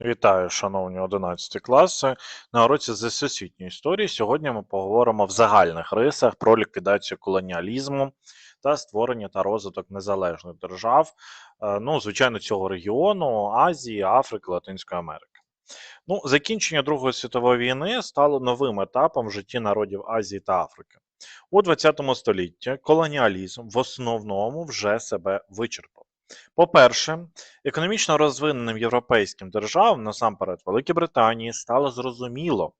Вітаю, шановні 11 класи. На уроці з всесвітньої історії сьогодні ми поговоримо в загальних рисах про ліквідацію колоніалізму та створення та розвиток незалежних держав, е, ну, звичайно, цього регіону Азії, Африки, Латинської Америки. Ну, закінчення Другої світової війни стало новим етапом в житті народів Азії та Африки. У ХХ столітті колоніалізм в основному вже себе вичерпав. По-перше, економічно розвиненим європейським державам, насамперед Великій Британії, стало зрозуміло,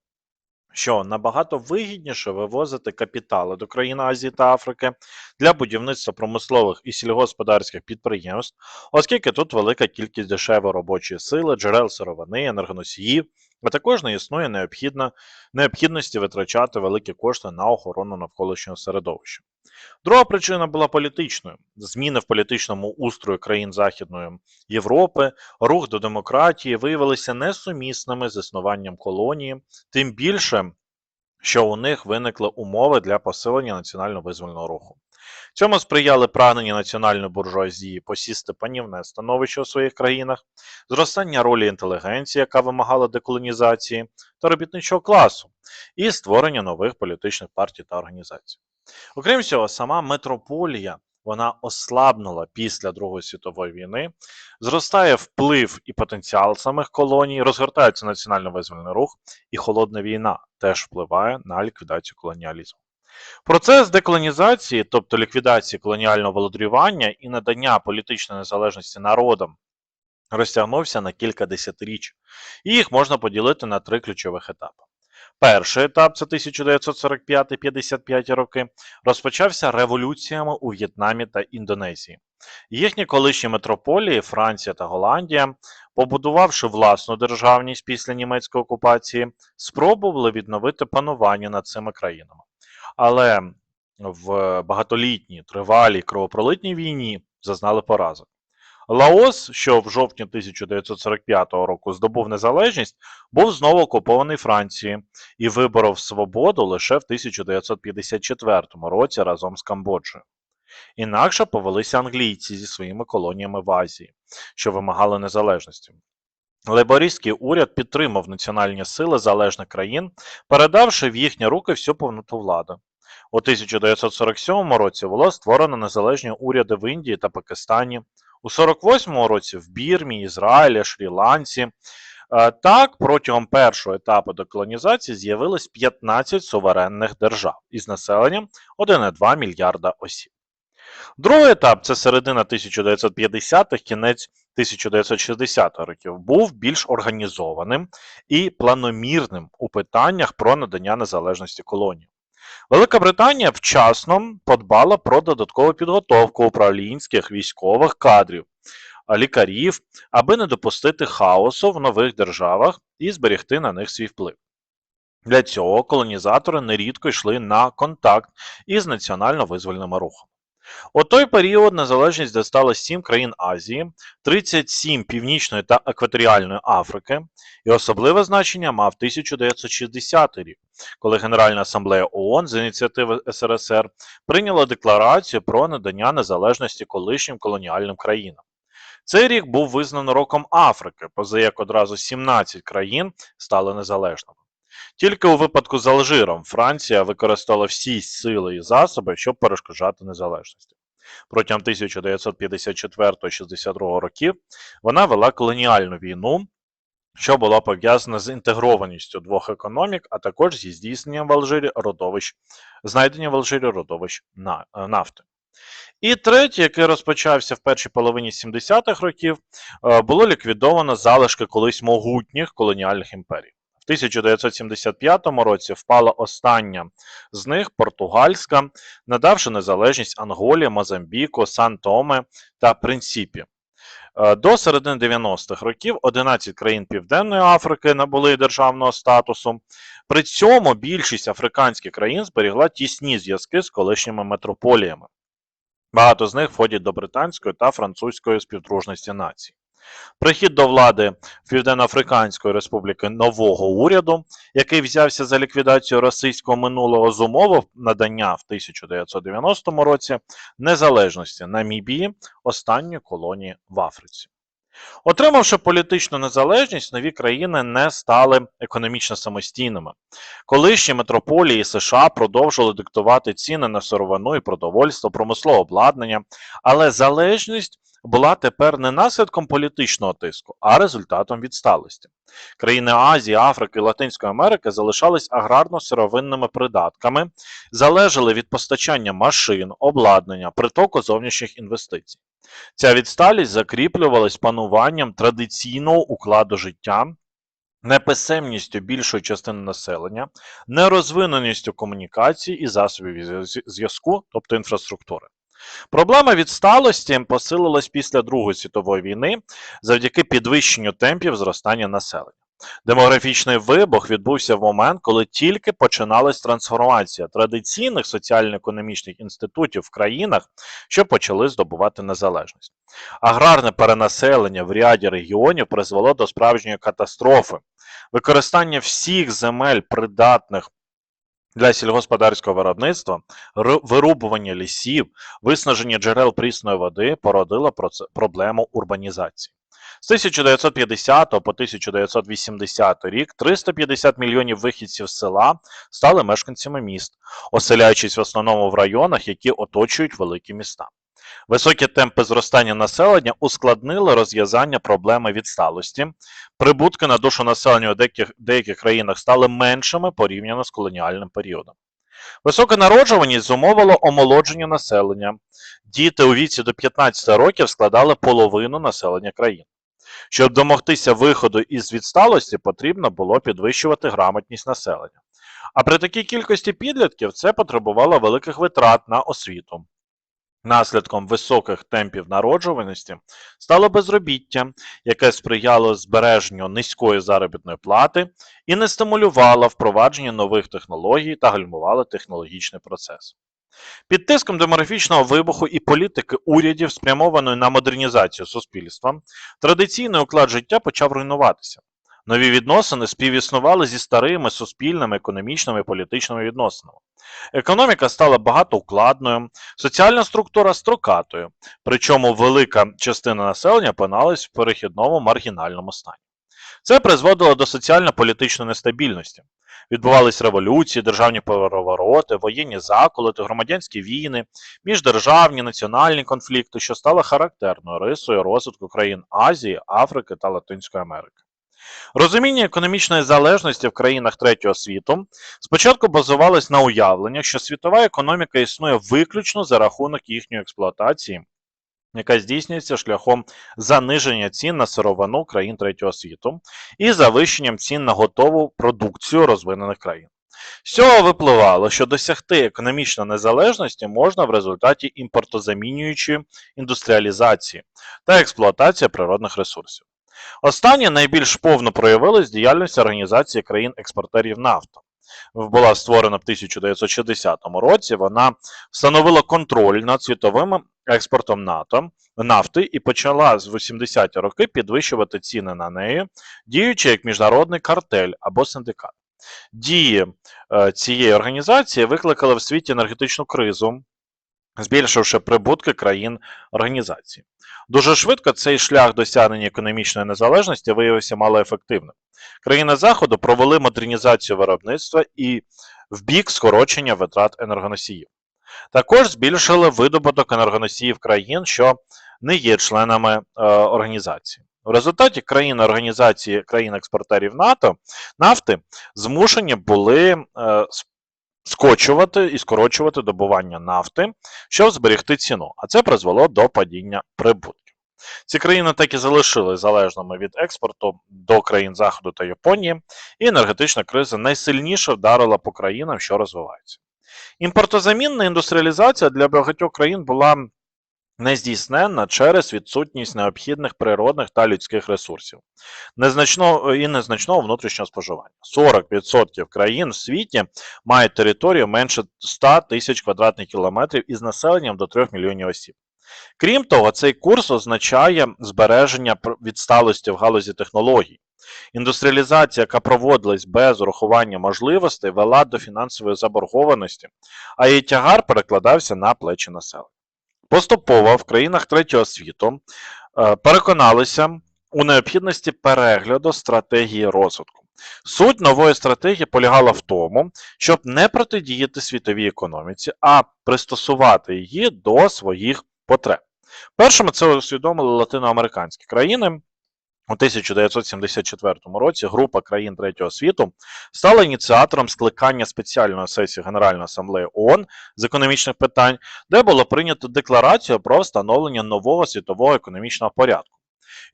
що набагато вигідніше вивозити капітали до країн Азії та Африки для будівництва промислових і сільгосподарських підприємств, оскільки тут велика кількість дешевої робочої сили, джерел сировини, енергоносіїв, а також не існує необхідна, необхідності витрачати великі кошти на охорону навколишнього середовища. Друга причина була політичною: зміни в політичному устрої країн Західної Європи, рух до демократії виявилися несумісними з існуванням колонії, тим більше, що у них виникли умови для посилення національно-визвольного руху. Цьому сприяли прагнення національної буржуазії посісти панівне становище у своїх країнах, зростання ролі інтелігенції, яка вимагала деколонізації, та робітничого класу, і створення нових політичних партій та організацій. Окрім цього, сама метрополія вона ослабнула після Другої світової війни, зростає вплив і потенціал самих колоній, розгортається національно-визвольний рух, і холодна війна теж впливає на ліквідацію колоніалізму. Процес деколонізації, тобто ліквідації колоніального володарювання і надання політичної незалежності народам, розтягнувся на кілька десятиріч, і їх можна поділити на три ключових етапи. Перший етап, це 1945-55 роки, розпочався революціями у В'єтнамі та Індонезії. Їхні колишні метрополії Франція та Голландія, побудувавши власну державність після німецької окупації, спробували відновити панування над цими країнами. Але в багатолітній тривалій кровопролитній війні зазнали поразок. Лаос, що в жовтні 1945 року здобув незалежність, був знову окупований Францією і виборов свободу лише в 1954 році разом з Камбоджею. Інакше повелися англійці зі своїми колоніями в Азії, що вимагали незалежності. Лейбористський уряд підтримав національні сили залежних країн, передавши в їхні руки всю повноту влади. У 1947 році було створено незалежні уряди в Індії та Пакистані, у 48-му році в Бірмі, Ізраїлі, Шрі-Ланці. Е, так, протягом першого етапу деколонізації з'явилось 15 суверенних держав із населенням 1,2 мільярда осіб. Другий етап це середина 1950-х, кінець 1960-х років, був більш організованим і планомірним у питаннях про надання незалежності колонії. Велика Британія вчасно подбала про додаткову підготовку управлінських військових кадрів, лікарів, аби не допустити хаосу в нових державах і зберегти на них свій вплив. Для цього колонізатори нерідко йшли на контакт із національно-визвольними рухами. У той період незалежність дістала 7 країн Азії, 37 Північної та Екваторіальної Африки, і особливе значення мав 1960 рік, коли Генеральна асамблея ООН з ініціативи СРСР прийняла декларацію про надання незалежності колишнім колоніальним країнам. Цей рік був визнано роком Африки, поза як одразу 17 країн стали незалежними. Тільки у випадку з Алжиром Франція використала всі сили і засоби, щоб перешкоджати незалежності. Протягом 1954-62 років вона вела колоніальну війну, що була пов'язана з інтегрованістю двох економік, а також зі здійсненням в Алжирі родовищ, знайдення в Алжирі родовищ е, нафти. І третє, який розпочався в першій половині 70-х років, е, було ліквідовано залишки колись могутніх колоніальних імперій. 1975 році впала остання з них португальська, надавши незалежність Анголі, Мозамбіку, Сан-Томе та Принципі. Е, до середини 90-х років 11 країн Південної Африки набули державного статусу. При цьому більшість африканських країн зберігла тісні зв'язки з колишніми метрополіями. Багато з них входять до британської та французької співдружності націй. Прихід до влади Південно-Африканської Республіки нового уряду, який взявся за ліквідацію російського минулого зумовив надання в 1990 році незалежності Намібії, останньої колонії в Африці. Отримавши політичну незалежність, нові країни не стали економічно самостійними. Колишні метрополії США продовжували диктувати ціни на сировину і продовольство, промислове обладнання, але залежність була тепер не наслідком політичного тиску, а результатом відсталості. Країни Азії, Африки Латинської Америки залишались аграрно-сировинними придатками, залежали від постачання машин, обладнання, притоку зовнішніх інвестицій. Ця відсталість закріплювалась пануванням традиційного укладу життя, неписемністю більшої частини населення, нерозвиненістю комунікацій і засобів зв'язку, тобто інфраструктури. Проблема відсталості посилилась після Другої світової війни завдяки підвищенню темпів зростання населення. Демографічний вибух відбувся в момент, коли тільки починалась трансформація традиційних соціально-економічних інститутів в країнах, що почали здобувати незалежність. Аграрне перенаселення в ряді регіонів призвело до справжньої катастрофи. Використання всіх земель, придатних для сільгосподарського виробництва, вирубування лісів, виснаження джерел прісної води породило проблему урбанізації. З 1950 по 1980 рік 350 мільйонів вихідців з села стали мешканцями міст, оселяючись в основному в районах, які оточують великі міста. Високі темпи зростання населення ускладнили розв'язання проблеми відсталості. Прибутки на душу населення у деяких, деяких країнах стали меншими порівняно з колоніальним періодом. Висока народжуваність зумовила омолодження населення. Діти у віці до 15 років складали половину населення країн. Щоб домогтися виходу із відсталості, потрібно було підвищувати грамотність населення. А при такій кількості підлітків це потребувало великих витрат на освіту. Наслідком високих темпів народжуваності стало безробіття, яке сприяло збереженню низької заробітної плати і не стимулювало впровадження нових технологій та гальмувало технологічний процес. Під тиском демографічного вибуху і політики урядів, спрямованої на модернізацію суспільства, традиційний уклад життя почав руйнуватися. Нові відносини співіснували зі старими суспільними, економічними і політичними відносинами. Економіка стала багатоукладною, соціальна структура строкатою, причому велика частина населення опиналась в перехідному маргінальному стані. Це призводило до соціально-політичної нестабільності. Відбувались революції, державні перевороти, воєнні заколоти, громадянські війни, міждержавні національні конфлікти, що стало характерною рисою розвитку країн Азії, Африки та Латинської Америки. Розуміння економічної залежності в країнах третього світу спочатку базувалось на уявленнях, що світова економіка існує виключно за рахунок їхньої експлуатації, яка здійснюється шляхом заниження цін на сировину країн третього світу і завищенням цін на готову продукцію розвинених країн. З цього випливало, що досягти економічної незалежності можна в результаті імпортозамінюючої індустріалізації та експлуатації природних ресурсів. Останнє найбільш повно проявилось в діяльності Організації країн-експортерів нафти. Була створена в 1960 році. Вона встановила контроль над світовим експортом НАТО, нафти і почала з 80-ті роки підвищувати ціни на неї, діючи як міжнародний картель або синдикат. Дії е, цієї організації викликали в світі енергетичну кризу, збільшивши прибутки країн організації. Дуже швидко цей шлях досягнення економічної незалежності виявився малоефективним. Країни Заходу провели модернізацію виробництва і в бік скорочення витрат енергоносіїв. Також збільшили видобуток енергоносіїв країн, що не є членами е, організації. В результаті країни організації країн-експортерів НАТО нафти змушені були е, скочувати і скорочувати добування нафти, щоб зберегти ціну, а це призвело до падіння прибутків. Ці країни так і залишились залежними від експорту до країн Заходу та Японії, і енергетична криза найсильніше вдарила по країнам, що розвиваються. Імпортозамінна індустріалізація для багатьох країн була нездійсненна через відсутність необхідних природних та людських ресурсів незначного і незначного внутрішнього споживання. 40% країн в світі мають територію менше 100 тисяч квадратних кілометрів із населенням до 3 мільйонів осіб. Крім того, цей курс означає збереження відсталості в галузі технологій. Індустріалізація, яка проводилась без урахування можливостей, вела до фінансової заборгованості, а її тягар перекладався на плечі населення. Поступово в країнах третього світу е, переконалися у необхідності перегляду стратегії розвитку. Суть нової стратегії полягала в тому, щоб не протидіяти світовій економіці, а пристосувати її до своїх потреб. Першими це усвідомили латиноамериканські країни. У 1974 році група країн третього світу стала ініціатором скликання спеціальної сесії Генеральної асамблеї ООН з економічних питань, де було прийнято декларацію про встановлення нового світового економічного порядку.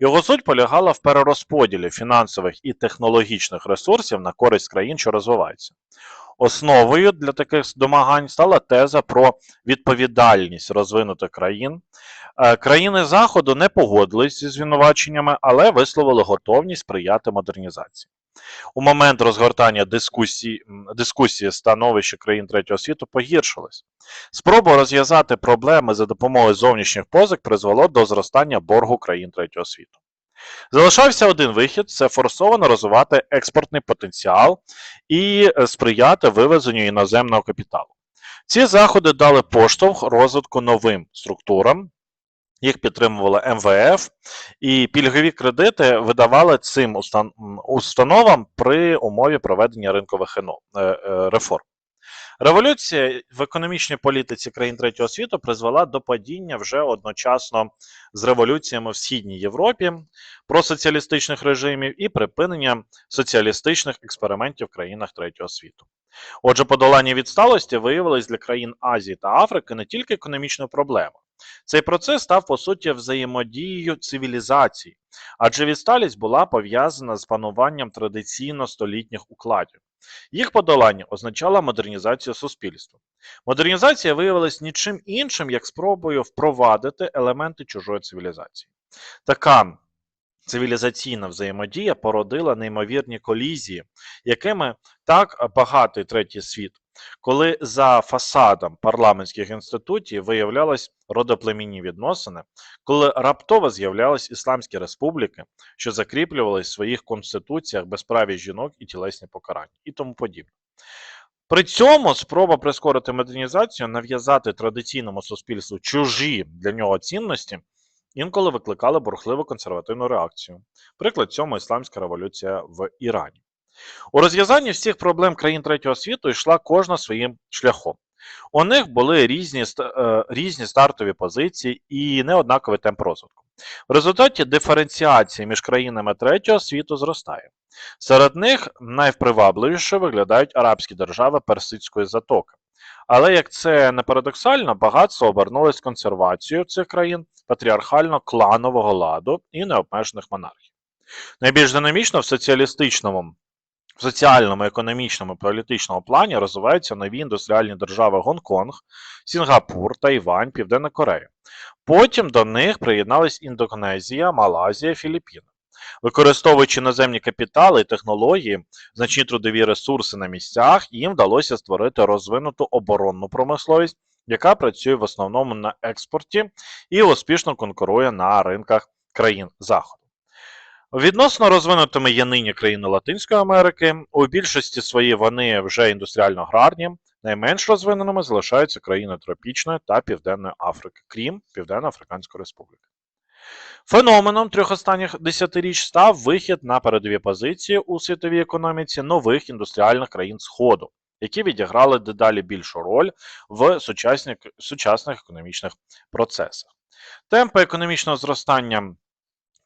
Його суть полягала в перерозподілі фінансових і технологічних ресурсів на користь країн, що розвиваються. Основою для таких домагань стала теза про відповідальність розвинутих країн. Е, Країни Заходу не погодились зі звинуваченнями, але висловили готовність сприяти модернізації. У момент розгортання дискусії, дискусії становище країн третього світу погіршилось. Спроба розв'язати проблеми за допомогою зовнішніх позик призвело до зростання боргу країн третього світу. Залишався один вихід це форсовано розвивати експортний потенціал і е, сприяти вивезенню іноземного капіталу. Ці заходи дали поштовх розвитку новим структурам. Їх підтримувала МВФ, і пільгові кредити видавали цим установам при умові проведення ринкових е, е, реформ. Революція в економічній політиці країн третього світу призвела до падіння вже одночасно з революціями в Східній Європі просоціалістичних режимів і припинення соціалістичних експериментів в країнах третього світу. Отже, подолання відсталості виявилось для країн Азії та Африки не тільки економічною проблемою. Цей процес став по суті взаємодією цивілізацій, адже відсталість була пов'язана з пануванням традиційно столітніх укладів. Їх подолання означало модернізацію суспільства. Модернізація виявилась нічим іншим, як спробою впровадити елементи чужої цивілізації. Така цивілізаційна взаємодія породила неймовірні колізії, якими так багатий третій світ, коли за фасадом парламентських інститутів виявлялись родоплемінні відносини, коли раптово з'являлись ісламські республіки, що закріплювали в своїх конституціях безправість жінок і тілесні покарання, і тому подібне. При цьому спроба прискорити модернізацію, нав'язати традиційному суспільству чужі для нього цінності, інколи викликали бурхливу консервативну реакцію. Приклад цьому ісламська революція в Ірані. У розв'язанні всіх проблем країн третього світу йшла кожна своїм шляхом. У них були різні, е, різні стартові позиції і неоднаковий темп розвитку. В результаті диференціації між країнами третього світу зростає. Серед них найвпривабливіше виглядають арабські держави Персидської затоки. Але як це не парадоксально, багатство обернулось консервацією цих країн патріархально-кланового ладу і необмежених монархій. Найбільш динамічно в соціалістичному, соціальному, економічному, політичному плані розвиваються нові індустріальні держави Гонконг, Сінгапур, Тайвань, Південна Корея. Потім до них приєднались Індонезія, Малайзія, Філіппіни. Використовуючи наземні капітали і технології, значні трудові ресурси на місцях, їм вдалося створити розвинуту оборонну промисловість, яка працює в основному на експорті і успішно конкурує на ринках країн Заходу. Відносно розвинутими є нині країни Латинської Америки. У більшості своїй вони вже індустріально аграрні. Найменш розвиненими залишаються країни Тропічної та Південної Африки, крім Південно-Африканської Республіки. Феноменом трьох останніх десятиріч став вихід на передові позиції у світовій економіці нових індустріальних країн Сходу, які відіграли дедалі більшу роль в сучасних, сучасних економічних процесах. Темпи економічного зростання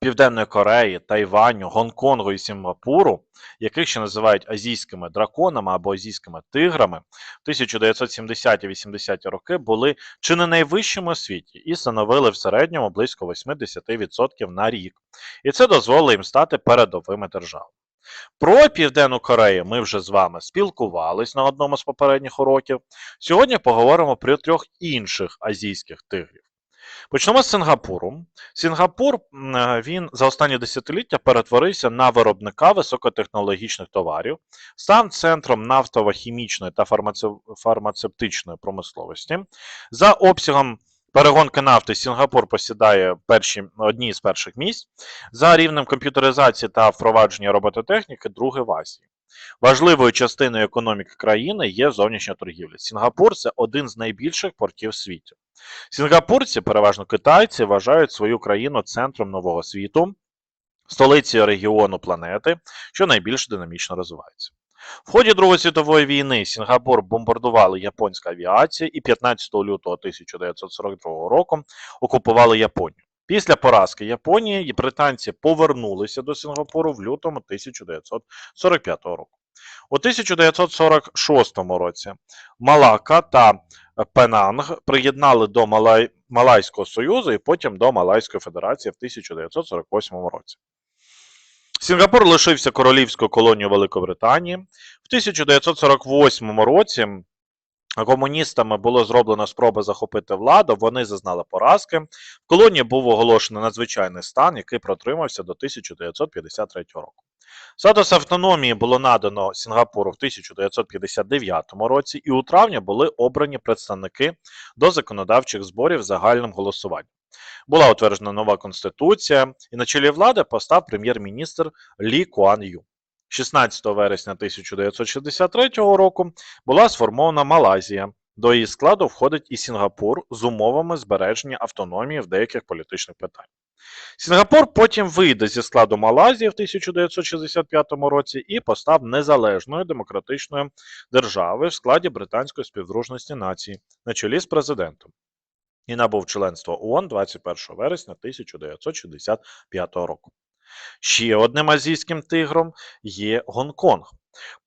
Південної Кореї, Тайваню, Гонконгу і Сінгапуру, яких ще називають азійськими драконами або азійськими тиграми, в 1970-80-ті роки були чи не найвищими у світі і становили в середньому близько 80% на рік. І це дозволило їм стати передовими державами. Про Південну Корею ми вже з вами спілкувались на одному з попередніх уроків. Сьогодні поговоримо про трьох інших азійських тигрів. Почнемо з Сингапуру. Сінгапур е, він за останні десятиліття перетворився на виробника високотехнологічних товарів, став центром нафтово-хімічної та фармацевтичної промисловості. За обсягом перегонки нафти Сінгапур посідає перші, одні з перших місць. За рівнем комп'ютеризації та впровадження робототехніки, другий в Азії. Важливою частиною економіки країни є зовнішня торгівля. Сінгапур це один з найбільших портів в світі. Сінгапурці, переважно китайці, вважають свою країну центром нового світу. столицею регіону планети, що найбільш динамічно розвивається. В ході Другої світової війни Сінгапур бомбардували японська авіація і 15 лютого 1942 року окупували Японію. Після поразки Японії британці повернулися до Сінгапуру в лютому 1945 року. У 1946 році Малака та Пенанг приєднали до Малай... Малайського Союзу і потім до Малайської Федерації в 1948 році. Сінгапур лишився королівською колонією Великобританії. В 1948 році комуністами було зроблено спроби захопити владу, вони зазнали поразки. В колонії був оголошений надзвичайний стан, який протримався до 1953 року. Статус автономії було надано Сінгапуру в 1959 році, і у травні були обрані представники до законодавчих зборів загальним голосуванням. Була утверджена нова конституція, і на чолі влади постав прем'єр-міністр Лі Куан Ю. 16 вересня 1963 року була сформована Малайзія. До її складу входить і Сінгапур з умовами збереження автономії в деяких політичних питаннях. Сінгапур потім вийде зі складу Малайзії в 1965 році і постав незалежною демократичною державою в складі Британської співдружності націй на чолі з президентом і набув членство ООН 21 вересня 1965 року. Ще одним азійським тигром є Гонконг.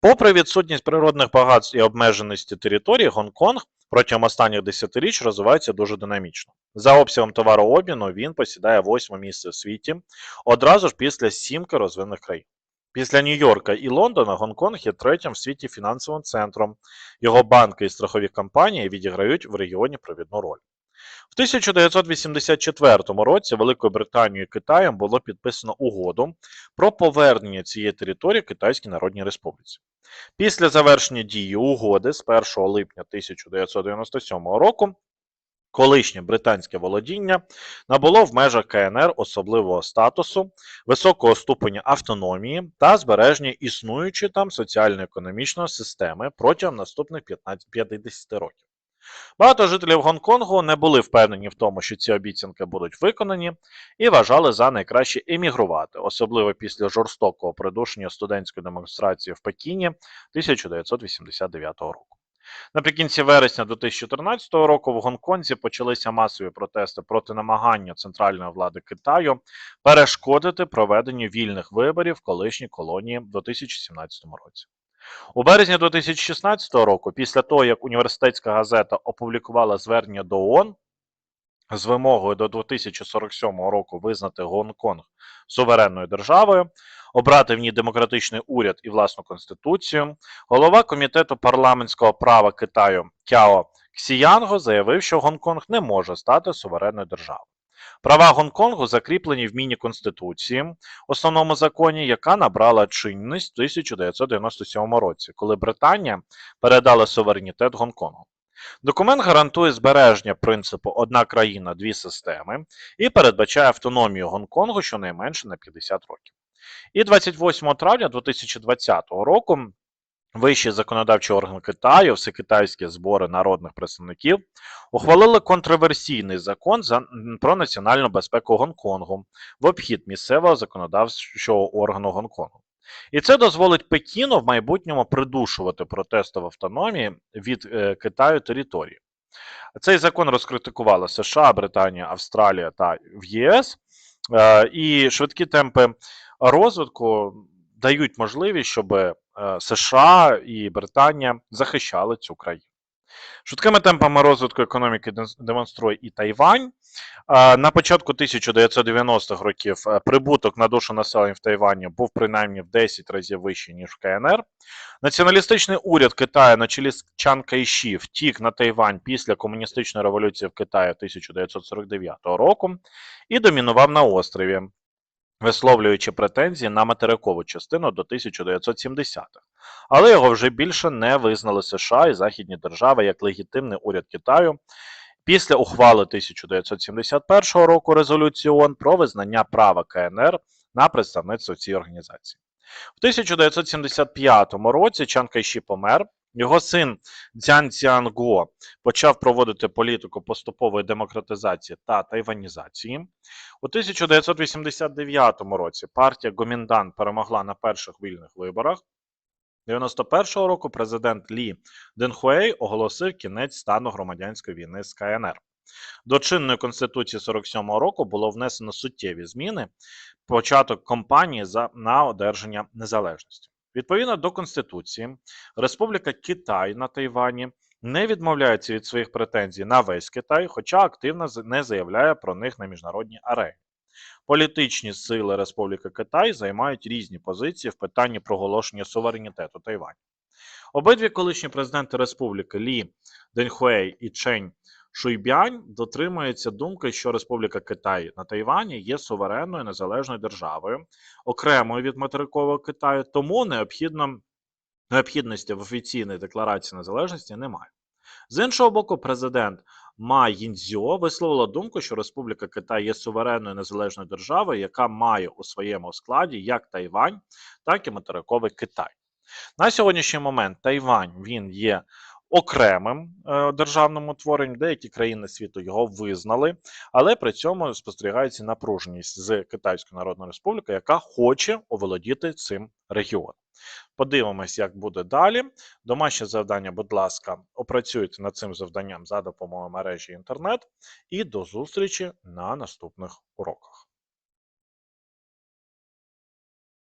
Попри відсутність природних багатств і обмеженості території, Гонконг протягом останніх десятиріч розвивається дуже динамічно. За обсягом товарообміну він посідає восьме місце в світі одразу ж після сімки розвинених країн. Після Нью-Йорка і Лондона Гонконг є третім в світі фінансовим центром. Його банки і страхові компанії відіграють в регіоні провідну роль. В 1984 році Великою Британією і Китаєм було підписано угоду про повернення цієї території Китайській Народній Республіці. Після завершення дії угоди з 1 липня 1997 року колишнє британське володіння набуло в межах КНР особливого статусу, високого ступеня автономії та збереження існуючої там соціально-економічної системи протягом наступних 15 50 років. Багато жителів Гонконгу не були впевнені в тому, що ці обіцянки будуть виконані, і вважали за найкраще емігрувати, особливо після жорстокого придушення студентської демонстрації в Пекіні 1989 року. Наприкінці вересня 2014 року в Гонконзі почалися масові протести проти намагання центральної влади Китаю перешкодити проведенню вільних виборів в колишній колонії в 2017 році. У березні 2016 року, після того, як університетська газета опублікувала звернення до ООН з вимогою до 2047 року визнати Гонконг суверенною державою, обрати в ній демократичний уряд і власну конституцію, голова комітету парламентського права Китаю Кяо Ксіянго заявив, що Гонконг не може стати суверенною державою. Права Гонконгу закріплені в міні-конституції, основному законі, яка набрала чинність в 1997 році, коли Британія передала суверенітет Гонконгу. Документ гарантує збереження принципу одна країна, дві системи і передбачає автономію Гонконгу щонайменше на 50 років. І 28 травня 2020 року Вищий законодавчий орган Китаю, всекитайські збори народних представників, ухвалили контроверсійний закон за, про національну безпеку Гонконгу в обхід місцевого законодавчого органу Гонконгу. І це дозволить Пекіну в майбутньому придушувати протести в автономії від е, Китаю території. Цей закон розкритикували США, Британія, Австралія та в ЄС, е, і швидкі темпи розвитку дають можливість, щоб США і Британія захищали цю країну. Швидкими темпами розвитку економіки демонструє і Тайвань. Е, На початку 1990-х років е, прибуток на душу населення в Тайвані був принаймні в 10 разів вищий, ніж в КНР. Націоналістичний уряд Китаю на чолі з Чан Кайші втік на Тайвань після комуністичної революції в Китаї 1949 року і домінував на острові висловлюючи претензії на материкову частину до 1970-х. Але його вже більше не визнали США і західні держави як легітимний уряд Китаю після ухвали 1971 року резолюції ООН про визнання права КНР на представництво цій організації. В 1975 році Чан Кайші помер, Його син Цзян Цзянго почав проводити політику поступової демократизації та тайванізації. У 1989 році партія Гоміндан перемогла на перших вільних виборах. 91-го року президент Лі Денхуей оголосив кінець стану громадянської війни з КНР. До чинної конституції 47-го року було внесено суттєві зміни, початок кампанії за на одержання незалежності. Відповідно до конституції, Республіка Китай на Тайвані не відмовляється від своїх претензій на весь Китай, хоча активно не заявляє про них на міжнародній арені. Політичні сили Республіки Китай займають різні позиції в питанні проголошення суверенітету Тайваню. Обидві колишні президенти Республіки Лі Денхуей і Чень Шуйбянь дотримуються думки, що Республіка Китай на Тайвані є суверенною незалежною державою, окремою від материкового Китаю, тому необхідно, необхідності в офіційній декларації незалежності немає. З іншого боку, президент Ма Їнцзьо висловила думку, що Республіка Китай є суверенною незалежною державою, яка має у своєму складі як Тайвань, так і материковий Китай. На сьогоднішній момент Тайвань він є окремим е, державним утворенням. Деякі країни світу його визнали, але при цьому спостерігається напруженість з Китайською Народною Республікою, яка хоче оволодіти цим регіоном. Подивимось, як буде далі. Домашнє завдання, будь ласка, опрацюйте над цим завданням за допомогою мережі інтернет. І до зустрічі на наступних уроках.